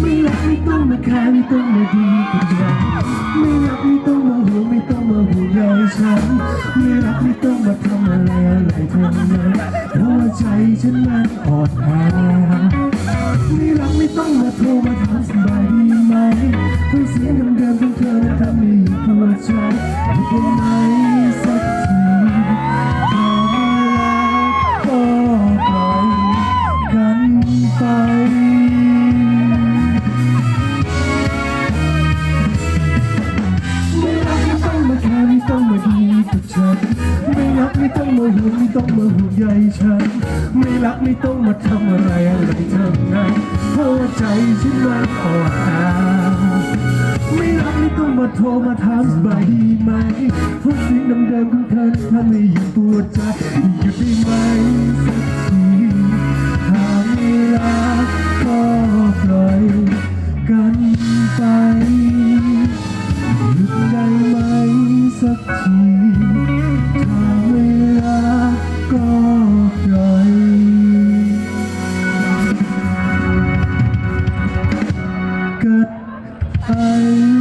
ไม่รักไม่ต้องมาแคร์ไม่ต้องมาดีกับฉันไม่อยากไม่ต้องมาห่วงไม่ต้องมาห่วงใยฉันไม่รักไม่ต้องมาทำอะไรอะไรทั้งนั้นเพราะว่าใจฉันนั้นอ่อนแอไม่รักไม่ต้องมาโทรมาถามสบายดีไหมเพราะเสียงเดิมๆของเธอทำให้ปวดใจได้ไหม ไม่ต้องมาห่วงไม่ต้องมาห่วงใยฉัน ไม่รักไม่ต้องมาทำอะไรอะไรทั้งนั้นเพราะว่าใจฉันมันอ่อนแอไม่รักไม่ต้องมาโทรมาถามสบายดีไหมเพราะสิ่งเดิมๆของเธอทำให้ยิ่งปวดใจ Bye.